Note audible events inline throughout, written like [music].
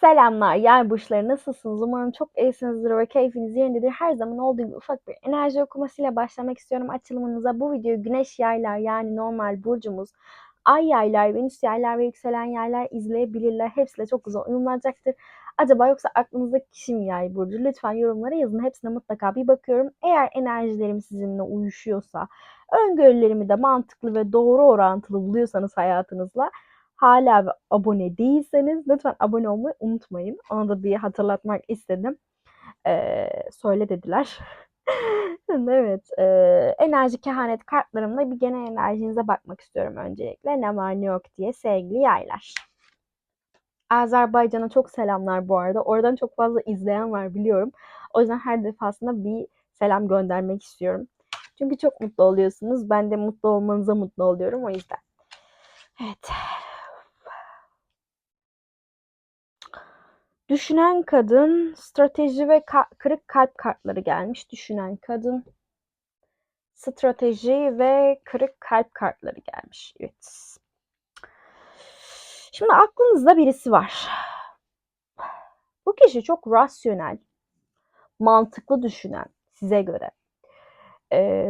Selamlar yay burçları nasılsınız? Umarım çok iyisinizdir ve keyfiniz yerindedir. Her zaman olduğu gibi ufak bir enerji okumasıyla başlamak istiyorum açılımınıza. Bu videoyu güneş yaylar yani normal burcumuz, ay yaylar, venüs yaylar ve yükselen yaylar izleyebilirler. Hepsiyle çok güzel uyumlanacaktır. Acaba yoksa aklınızdaki kişi mi yay burcu? Lütfen yorumlara yazın. Hepsine mutlaka bir bakıyorum. Eğer enerjilerim sizinle uyuşuyorsa, öngörülerimi de mantıklı ve doğru orantılı buluyorsanız hayatınızla hala abone değilseniz lütfen abone olmayı unutmayın. Onu da bir hatırlatmak istedim. Ee, söyle dediler. [laughs] evet. E, enerji kehanet kartlarımla bir genel enerjinize bakmak istiyorum öncelikle. Ne var ne yok diye sevgili yaylar. Azerbaycan'a çok selamlar bu arada. Oradan çok fazla izleyen var biliyorum. O yüzden her defasında bir selam göndermek istiyorum. Çünkü çok mutlu oluyorsunuz. Ben de mutlu olmanıza mutlu oluyorum o yüzden. Evet. Düşünen kadın, strateji ve ka- kırık kalp kartları gelmiş. Düşünen kadın, strateji ve kırık kalp kartları gelmiş. Evet. Şimdi aklınızda birisi var. Bu kişi çok rasyonel, mantıklı düşünen size göre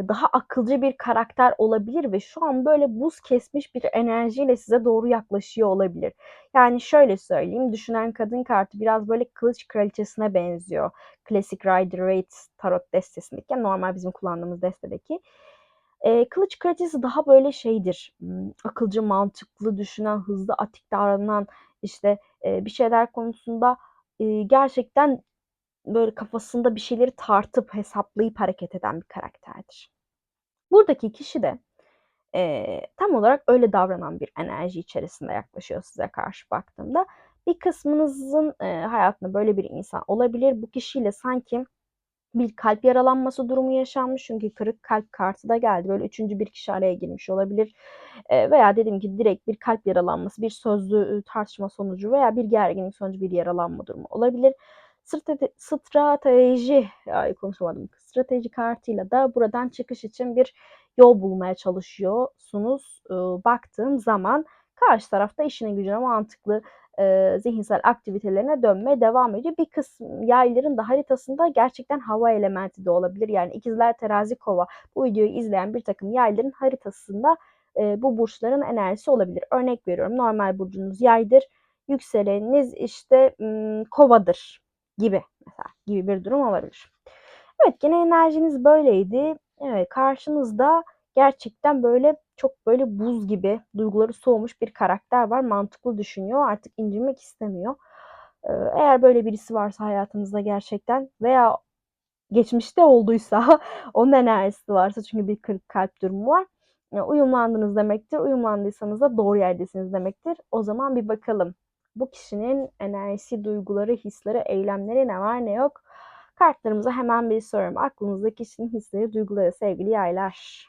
daha akılcı bir karakter olabilir ve şu an böyle buz kesmiş bir enerjiyle size doğru yaklaşıyor olabilir. Yani şöyle söyleyeyim, düşünen kadın kartı biraz böyle kılıç kraliçesine benziyor. Klasik Rider Waite tarot destesindeki, normal bizim kullandığımız destedeki. Eee, kılıç kraliçesi daha böyle şeydir, akılcı, mantıklı düşünen, hızlı, atik davranan, işte, eee, bir şeyler konusunda, gerçekten böyle kafasında bir şeyleri tartıp hesaplayıp hareket eden bir karakterdir. Buradaki kişi de e, tam olarak öyle davranan bir enerji içerisinde yaklaşıyor size karşı baktığımda. Bir kısmınızın e, hayatında böyle bir insan olabilir. Bu kişiyle sanki bir kalp yaralanması durumu yaşanmış çünkü kırık kalp kartı da geldi. Böyle üçüncü bir kişi araya girmiş olabilir. E, veya dedim ki direkt bir kalp yaralanması, bir sözlü tartışma sonucu veya bir gerginlik sonucu bir yaralanma durumu olabilir strate strateji ay konuşamadım. Strateji kartıyla da buradan çıkış için bir yol bulmaya çalışıyorsunuz. E, baktığım zaman karşı tarafta işine gücüne mantıklı zihinsel aktivitelerine dönmeye devam ediyor. Bir kısım yayların da haritasında gerçekten hava elementi de olabilir. Yani ikizler terazi kova bu videoyu izleyen bir takım yayların haritasında bu burçların enerjisi olabilir. Örnek veriyorum normal burcunuz yaydır. Yükseleniniz işte kovadır gibi mesela gibi bir durum olabilir. Evet gene enerjiniz böyleydi. Evet karşınızda gerçekten böyle çok böyle buz gibi duyguları soğumuş bir karakter var. Mantıklı düşünüyor. Artık incinmek istemiyor. Eğer böyle birisi varsa hayatınızda gerçekten veya geçmişte olduysa [laughs] onun enerjisi varsa çünkü bir kırık kalp durumu var. Uyumlandınız demektir. Uyumlandıysanız da doğru yerdesiniz demektir. O zaman bir bakalım bu kişinin enerjisi, duyguları, hisleri, eylemleri ne var ne yok. Kartlarımıza hemen bir soruyorum. Aklınızda kişinin hisleri, duyguları sevgili yaylar.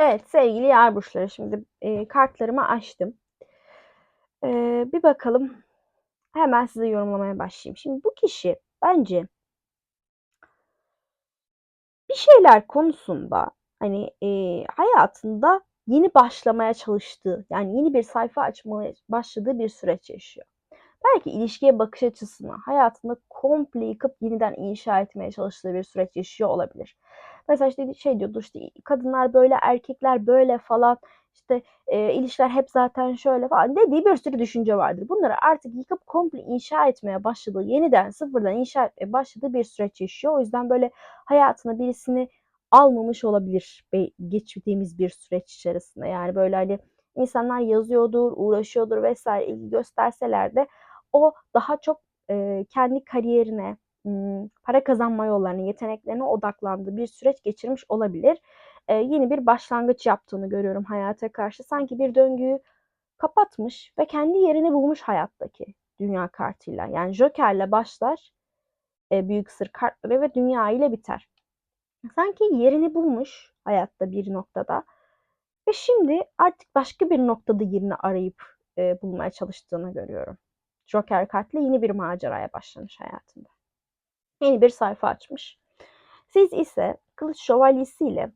Evet sevgili yay burçları şimdi e, kartlarımı açtım. E, bir bakalım. Hemen size yorumlamaya başlayayım. Şimdi bu kişi bence bir şeyler konusunda hani e, hayatında yeni başlamaya çalıştığı yani yeni bir sayfa açmaya başladığı bir süreç yaşıyor. Belki ilişkiye bakış açısını hayatında komple yıkıp yeniden inşa etmeye çalıştığı bir süreç yaşıyor olabilir. Mesela işte şey diyordu işte kadınlar böyle erkekler böyle falan işte e, ilişkiler hep zaten şöyle falan dediği bir sürü düşünce vardır. Bunları artık yıkıp komple inşa etmeye başladığı, yeniden sıfırdan inşa etmeye başladığı bir süreç yaşıyor. O yüzden böyle hayatına birisini almamış olabilir geçtiğimiz bir süreç içerisinde. Yani böyle hani insanlar yazıyordur, uğraşıyordur vesaire ilgi gösterseler de o daha çok e, kendi kariyerine, para kazanma yollarına, yeteneklerine odaklandığı bir süreç geçirmiş olabilir. e, yeni bir başlangıç yaptığını görüyorum hayata karşı. Sanki bir döngüyü kapatmış ve kendi yerini bulmuş hayattaki dünya kartıyla. Yani Joker'le başlar e, büyük sır kartları ve dünya ile biter. Sanki yerini bulmuş hayatta bir noktada ve şimdi artık başka bir noktada yerini arayıp e, bulmaya çalıştığını görüyorum. Joker kartla yeni bir maceraya başlamış hayatında. Yeni bir sayfa açmış. Siz ise Kılıç Şövalyesi ile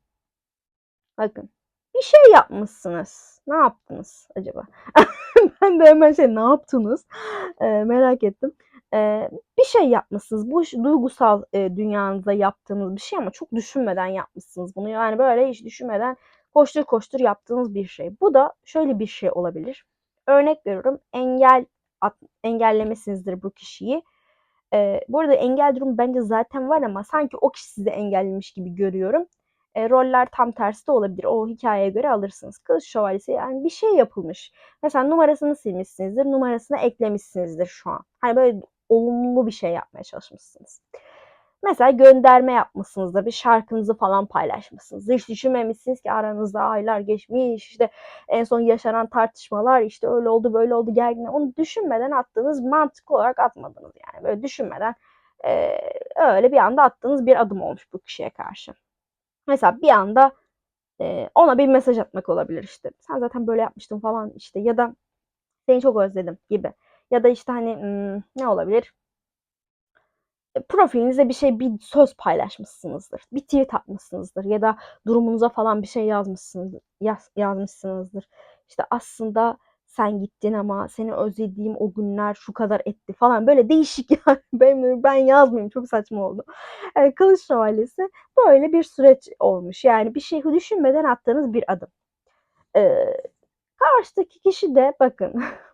bakın bir şey yapmışsınız. Ne yaptınız acaba? [laughs] ben de hemen şey ne yaptınız e, merak ettim. E, bir şey yapmışsınız. Bu duygusal e, dünyanızda yaptığınız bir şey ama çok düşünmeden yapmışsınız bunu. Yani böyle hiç düşünmeden koştur koştur yaptığınız bir şey. Bu da şöyle bir şey olabilir. Örnek veriyorum engel at, engellemesinizdir bu kişiyi. E, bu arada engel durum bence zaten var ama sanki o kişi sizi engellemiş gibi görüyorum. E, roller tam tersi de olabilir. O hikayeye göre alırsınız. Kılıç şövalyesi yani bir şey yapılmış. Mesela numarasını silmişsinizdir. Numarasını eklemişsinizdir şu an. Hani böyle olumlu bir şey yapmaya çalışmışsınız. Mesela gönderme yapmışsınızdır. Bir şarkınızı falan paylaşmışsınız. Hiç düşünmemişsiniz ki aranızda aylar geçmiş. işte en son yaşanan tartışmalar işte öyle oldu böyle oldu gergin. Onu düşünmeden attığınız mantık olarak atmadınız yani. Böyle düşünmeden e, öyle bir anda attığınız bir adım olmuş bu kişiye karşı. Mesela bir anda e, ona bir mesaj atmak olabilir işte. Sen zaten böyle yapmıştın falan işte ya da seni çok özledim gibi. Ya da işte hani hmm, ne olabilir? Profilinizde bir şey, bir söz paylaşmışsınızdır. Bir tweet atmışsınızdır ya da durumunuza falan bir şey yazmışsınızdır. Yaz, yazmışsınızdır. İşte aslında sen gittin ama seni özlediğim o günler şu kadar etti falan böyle değişik [laughs] yani ben, ben yazmayayım çok saçma oldu. Yani Kılıç Şövalyesi böyle bir süreç olmuş yani bir şey düşünmeden attığınız bir adım. Ee, karşıdaki kişi de bakın [laughs]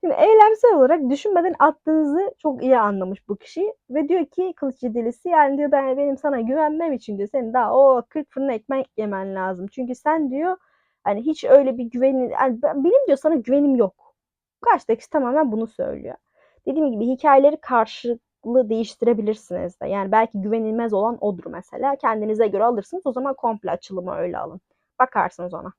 Şimdi eylemsel olarak düşünmeden attığınızı çok iyi anlamış bu kişi ve diyor ki kılıç delisi yani diyor ben benim sana güvenmem için diyor senin daha o 40 fırın ekmek yemen lazım. Çünkü sen diyor hani hiç öyle bir güvenin yani benim diyor sana güvenim yok. Karşıdaki tamamen bunu söylüyor. Dediğim gibi hikayeleri karşılıklı değiştirebilirsiniz de. Yani belki güvenilmez olan odur mesela. Kendinize göre alırsınız. O zaman komple açılımı öyle alın. Bakarsınız ona.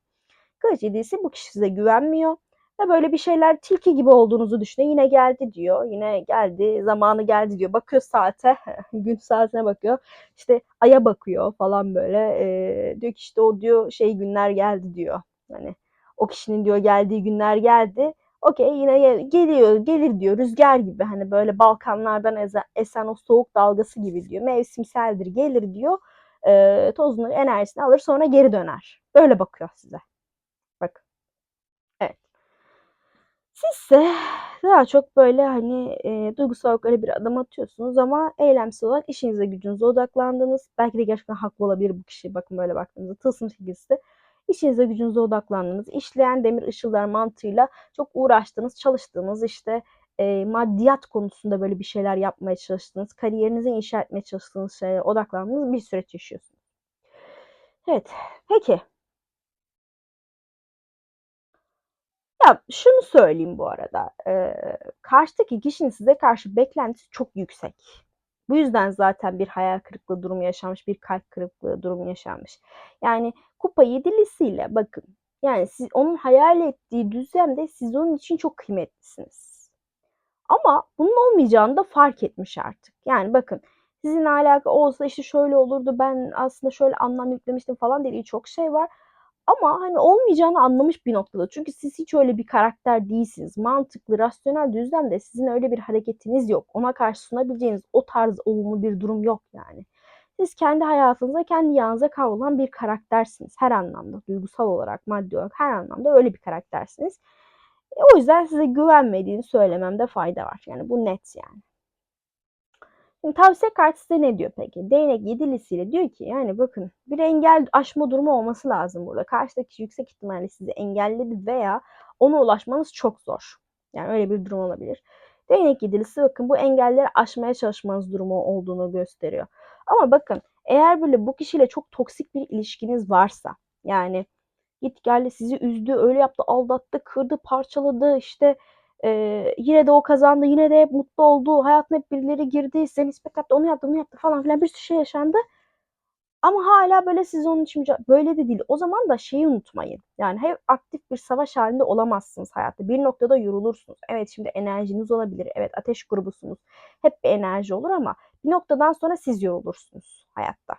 Kılıç delisi bu kişi size güvenmiyor ve böyle bir şeyler tilki gibi olduğunuzu düşünüyor. Yine geldi diyor. Yine geldi. Zamanı geldi diyor. Bakıyor saate. [laughs] gün saatine bakıyor. İşte aya bakıyor falan böyle. E, diyor ki işte o diyor şey günler geldi diyor. Hani o kişinin diyor geldiği günler geldi. Okey yine geliyor gelir diyor rüzgar gibi hani böyle Balkanlardan esen o soğuk dalgası gibi diyor mevsimseldir gelir diyor e, tozunu enerjisini alır sonra geri döner böyle bakıyor size. Sizse daha çok böyle hani e, duygusal olarak bir adım atıyorsunuz ama eylemsel olarak işinize gücünüze odaklandınız. Belki de gerçekten haklı olabilir bu kişi. Bakın böyle baktığınızda tılsım sekizisi. İşinize gücünüze odaklandınız. İşleyen demir ışıllar mantığıyla çok uğraştınız, çalıştığınız işte e, maddiyat konusunda böyle bir şeyler yapmaya çalıştınız. Kariyerinizi inşa etmeye çalıştığınız şeylere odaklandığınız bir süreç yaşıyorsunuz. Evet. Peki Ya şunu söyleyeyim bu arada. E, karşıdaki kişinin size karşı beklentisi çok yüksek. Bu yüzden zaten bir hayal kırıklığı durumu yaşanmış, bir kalp kırıklığı durumu yaşanmış. Yani kupa yedilisiyle bakın. Yani siz onun hayal ettiği düzlemde siz onun için çok kıymetlisiniz. Ama bunun olmayacağını da fark etmiş artık. Yani bakın sizin alaka olsa işte şöyle olurdu ben aslında şöyle anlam yüklemiştim falan dediği çok şey var. Ama hani olmayacağını anlamış bir noktada. Çünkü siz hiç öyle bir karakter değilsiniz. Mantıklı, rasyonel düzlemde sizin öyle bir hareketiniz yok. Ona karşı sunabileceğiniz o tarz olumlu bir durum yok yani. Siz kendi hayatınıza, kendi yanınıza kavrulan bir karaktersiniz. Her anlamda, duygusal olarak, maddi olarak her anlamda öyle bir karaktersiniz. E, o yüzden size güvenmediğini söylememde fayda var. Yani bu net yani. Şimdi tavsiye kartı size ne diyor peki? Değnek yedilisiyle diyor ki yani bakın bir engel aşma durumu olması lazım burada. Karşıdaki yüksek ihtimalle sizi engelledi veya ona ulaşmanız çok zor. Yani öyle bir durum olabilir. Değnek yedilisi bakın bu engelleri aşmaya çalışmanız durumu olduğunu gösteriyor. Ama bakın eğer böyle bu kişiyle çok toksik bir ilişkiniz varsa yani git geldi sizi üzdü, öyle yaptı, aldattı, kırdı, parçaladı, işte ee, yine de o kazandı. Yine de hep mutlu oldu. Hayatına hep birileri girdi. Size nispet yaptı. Onu yaptı, bunu yaptı falan filan. Bir sürü şey yaşandı. Ama hala böyle siz onun için böyle de değil. O zaman da şeyi unutmayın. Yani hep aktif bir savaş halinde olamazsınız hayatta. Bir noktada yorulursunuz. Evet şimdi enerjiniz olabilir. Evet ateş grubusunuz. Hep bir enerji olur ama bir noktadan sonra siz yorulursunuz hayatta.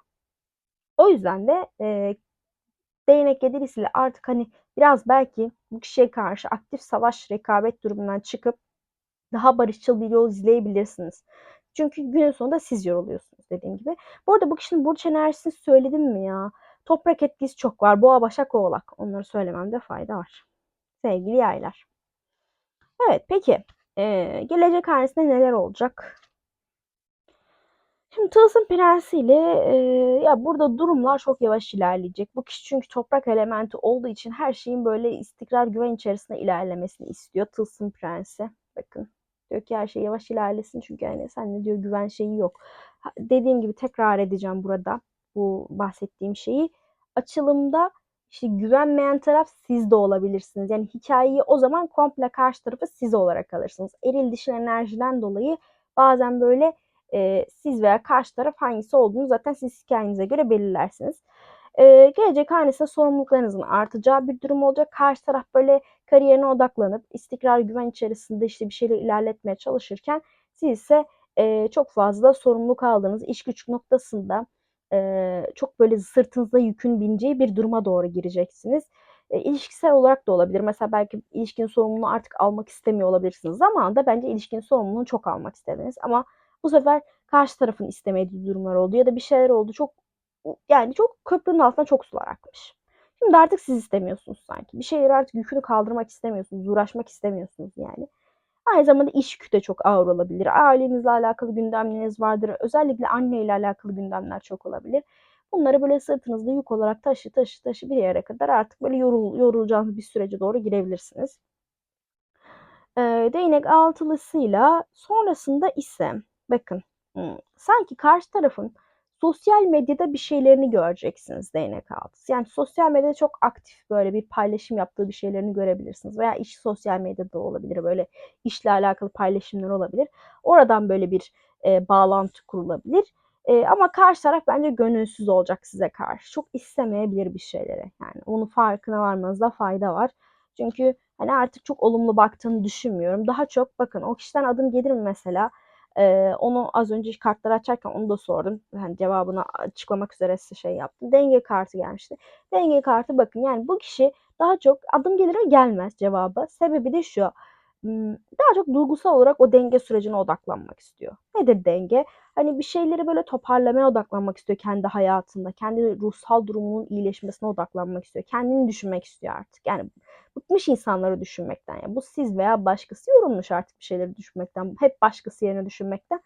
O yüzden de e, değnek yedilisiyle artık hani biraz belki bu kişiye karşı aktif savaş rekabet durumundan çıkıp daha barışçıl bir yol izleyebilirsiniz. Çünkü günün sonunda siz yoruluyorsunuz dediğim gibi. Bu arada bu kişinin burç enerjisini söyledim mi ya? Toprak etkisi çok var. Boğa, Başak, Oğlak. Onları söylememde fayda var. Sevgili yaylar. Evet peki. Ee, gelecek hanesinde neler olacak? Şimdi Tılsım Prensi e, ya burada durumlar çok yavaş ilerleyecek. Bu kişi çünkü toprak elementi olduğu için her şeyin böyle istikrar güven içerisinde ilerlemesini istiyor. Tılsım Prensi. Bakın diyor ki her şey yavaş ilerlesin çünkü yani sen ne diyor güven şeyi yok. Dediğim gibi tekrar edeceğim burada bu bahsettiğim şeyi. Açılımda işte güvenmeyen taraf siz de olabilirsiniz. Yani hikayeyi o zaman komple karşı tarafı siz olarak alırsınız. Eril dişil enerjiden dolayı bazen böyle e, siz veya karşı taraf hangisi olduğunu zaten siz hikayenize göre belirlersiniz. E, gelecek hanesinde sorumluluklarınızın artacağı bir durum olacak. Karşı taraf böyle kariyerine odaklanıp istikrar güven içerisinde işte bir şeyleri ilerletmeye çalışırken siz ise e, çok fazla sorumluluk aldığınız iş güç noktasında e, çok böyle sırtınızda yükün bineceği bir duruma doğru gireceksiniz. E, ilişkisel olarak da olabilir. Mesela belki ilişkinin sorumluluğunu artık almak istemiyor olabilirsiniz. Zamanında bence ilişkinin sorumluluğunu çok almak istediniz. Ama bu sefer karşı tarafın istemediği durumlar oldu ya da bir şeyler oldu. Çok yani çok köprünün altına çok sular akmış. Şimdi artık siz istemiyorsunuz sanki. Bir şeyleri artık yükünü kaldırmak istemiyorsunuz, uğraşmak istemiyorsunuz yani. Aynı zamanda iş yükü de çok ağır olabilir. Ailenizle alakalı gündemleriniz vardır. Özellikle anne ile alakalı gündemler çok olabilir. Bunları böyle sırtınızda yük olarak taşı taşı taşı bir yere kadar artık böyle yorul, yorulacağınız bir sürece doğru girebilirsiniz. Ee, değnek altılısıyla sonrasında ise bakın sanki karşı tarafın sosyal medyada bir şeylerini göreceksiniz değnek altısı. Yani sosyal medyada çok aktif böyle bir paylaşım yaptığı bir şeylerini görebilirsiniz. Veya iş sosyal medyada olabilir. Böyle işle alakalı paylaşımlar olabilir. Oradan böyle bir e, bağlantı kurulabilir. E, ama karşı taraf bence gönülsüz olacak size karşı. Çok istemeyebilir bir şeylere. Yani onun farkına varmanızda fayda var. Çünkü hani artık çok olumlu baktığını düşünmüyorum. Daha çok bakın o kişiden adım gelir mi mesela? Onu az önce kartları açarken onu da sordum. Yani cevabını açıklamak üzere size şey yaptım. Denge kartı gelmişti. Denge kartı bakın yani bu kişi daha çok adım gelir mi gelmez cevabı. Sebebi de şu. Daha çok duygusal olarak o denge sürecine odaklanmak istiyor. Nedir denge? Hani bir şeyleri böyle toparlamaya odaklanmak istiyor kendi hayatında. Kendi ruhsal durumunun iyileşmesine odaklanmak istiyor. Kendini düşünmek istiyor artık. Yani bıkmış insanları düşünmekten. Yani bu siz veya başkası yorulmuş artık bir şeyleri düşünmekten. Hep başkası yerine düşünmekten.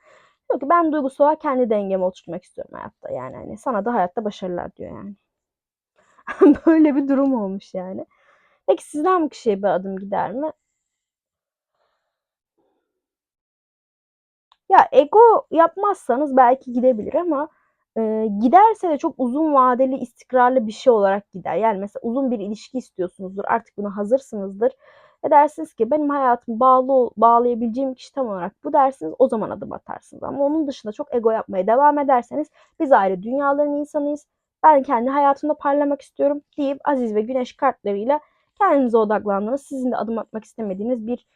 Diyor ki ben duygusal olarak kendi dengemi oturtmak istiyorum hayatta. Yani hani sana da hayatta başarılar diyor yani. [laughs] Böyle bir durum olmuş yani. Peki sizden bu kişiye bir adım gider mi? Ya ego yapmazsanız belki gidebilir ama e, giderse de çok uzun vadeli istikrarlı bir şey olarak gider. Yani mesela uzun bir ilişki istiyorsunuzdur. Artık buna hazırsınızdır. Ve dersiniz ki benim hayatımı bağlı bağlayabileceğim kişi tam olarak bu dersiniz. O zaman adım atarsınız. Ama onun dışında çok ego yapmaya devam ederseniz biz ayrı dünyaların insanıyız. Ben kendi hayatımda parlamak istiyorum deyip Aziz ve Güneş kartlarıyla kendinize odaklandığınız, sizin de adım atmak istemediğiniz bir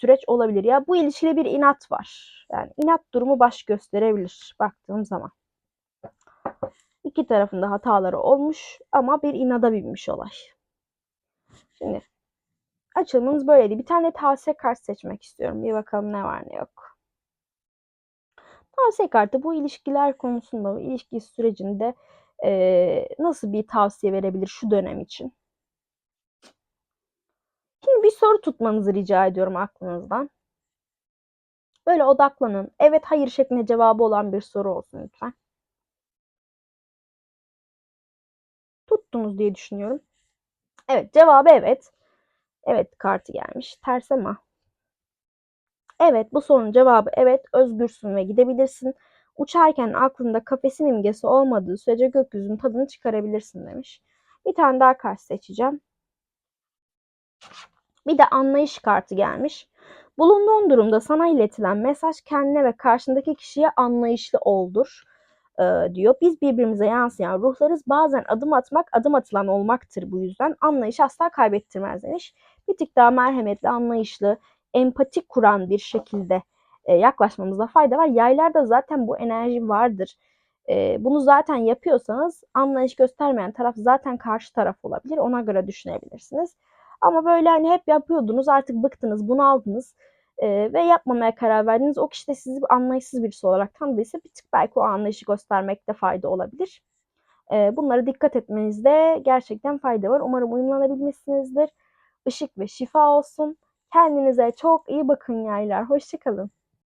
süreç olabilir. Ya bu ilişkide bir inat var. Yani inat durumu baş gösterebilir baktığım zaman. İki tarafında hataları olmuş ama bir inada binmiş olay. Şimdi açılımımız böyleydi. Bir tane tavsiye kart seçmek istiyorum. Bir bakalım ne var ne yok. Tavsiye kartı bu ilişkiler konusunda, bu ilişki sürecinde e, nasıl bir tavsiye verebilir şu dönem için? Şimdi bir soru tutmanızı rica ediyorum aklınızdan. Böyle odaklanın. Evet hayır şeklinde cevabı olan bir soru olsun lütfen. Tuttunuz diye düşünüyorum. Evet cevabı evet. Evet kartı gelmiş. Ters ama. Evet bu sorunun cevabı evet özgürsün ve gidebilirsin. Uçarken aklında kafesin imgesi olmadığı sürece gökyüzünün tadını çıkarabilirsin demiş. Bir tane daha kart seçeceğim. Bir de anlayış kartı gelmiş. Bulunduğun durumda sana iletilen mesaj kendine ve karşındaki kişiye anlayışlı oldur. e, diyor. Biz birbirimize yansıyan ruhlarız. Bazen adım atmak adım atılan olmaktır bu yüzden. Anlayış asla kaybettirmez demiş. Bir tık daha merhametli, anlayışlı, empatik kuran bir şekilde e, yaklaşmamızda fayda var. Yaylarda zaten bu enerji vardır. E, bunu zaten yapıyorsanız anlayış göstermeyen taraf zaten karşı taraf olabilir. Ona göre düşünebilirsiniz. Ama böyle hani hep yapıyordunuz artık bıktınız, bunaldınız e, ve yapmamaya karar verdiniz. O kişi de sizi anlayışsız birisi olarak tanıdıysa bir tık belki o anlayışı göstermekte fayda olabilir. E, bunlara dikkat etmenizde gerçekten fayda var. Umarım uyumlanabilmişsinizdir. Işık ve şifa olsun. Kendinize çok iyi bakın yaylar. Hoşçakalın.